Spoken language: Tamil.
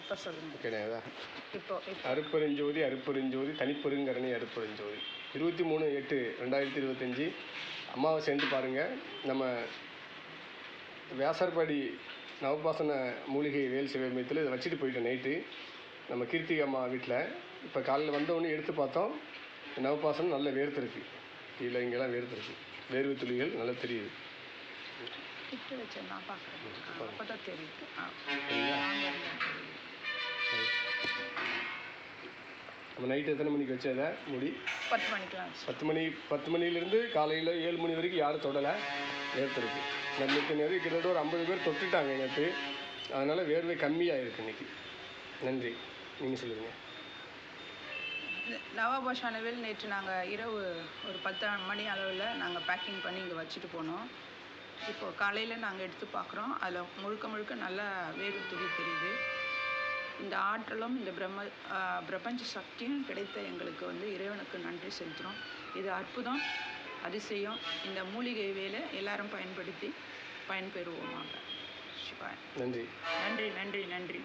இப்போ சொல்லுங்க. கிடையாதா இப்போ அருப்பெருஞ்சோதி அருப்பெருஞ்சோதி தனிப்பெருங்கரணி அருப்பெருஞ்சோதி. இருபத்தி மூணு எட்டு ரெண்டாயிரத்தி இருபத்தஞ்சி. அமாவாசைன்ட்டு பாருங்கள் நம்ம வியாசர்பாடி நவபாசன மூலிகை வேல் சிவமயத்தில் இதை வச்சுட்டு போயிட்டோம் நைட்டு. நம்ம கீர்த்திகா அம்மா வீட்டில் இப்போ காலையில் வந்தவொடனே எடுத்து பார்த்தோம். நவபாசனம் நல்ல வேர்த்திருக்கு கீழே இங்கெல்லாம் வேர்த்திருக்கு வேர்வை துளிகள் நல்லா தெரியுது. கிட்ட வச்சேன் நான் பார்க்குறேன் அப்போ தான் தெரியுது. நம்ம நைட்டு எத்தனை மணிக்கு வச்சதை முடி? பத்து மணிக்கெலாம் பத்து மணி பத்து மணிலேருந்து காலையில் ஏழு மணி வரைக்கும் யாரும் தொடலை. நேர்த்திருக்கு நேற்று நிறைய கிட்டத்தட்ட ஒரு ஐம்பது பேர் தொட்டுட்டாங்க நேற்று அதனால் வேர்வை கம்மியாக இருக்கு இன்னைக்கு. நன்றி. நீங்கள் சொல்லுங்கள் நவபாஷானவில் நேற்று நாங்கள் இரவு ஒரு பத்து மணி அளவில் நாங்கள் பேக்கிங் பண்ணி இங்கே வச்சுட்டு போனோம். இப்போ காலையில் நாங்கள் எடுத்து பார்க்குறோம் அதில் முழுக்க முழுக்க நல்ல வேர்வை துளி தெரியுது. இந்த ஆற்றலும் இந்த பிரம்ம பிரபஞ்ச சக்தியும் கிடைத்த எங்களுக்கு வந்து இறைவனுக்கு நன்றி செலுத்துகிறோம் இது அற்புதம் அதிசயம். இந்த மூலிகை வேலை எல்லாரும் பயன்படுத்தி பயன்பெறுவோமாக. சிவாய். நன்றி. நன்றி நன்றி நன்றி.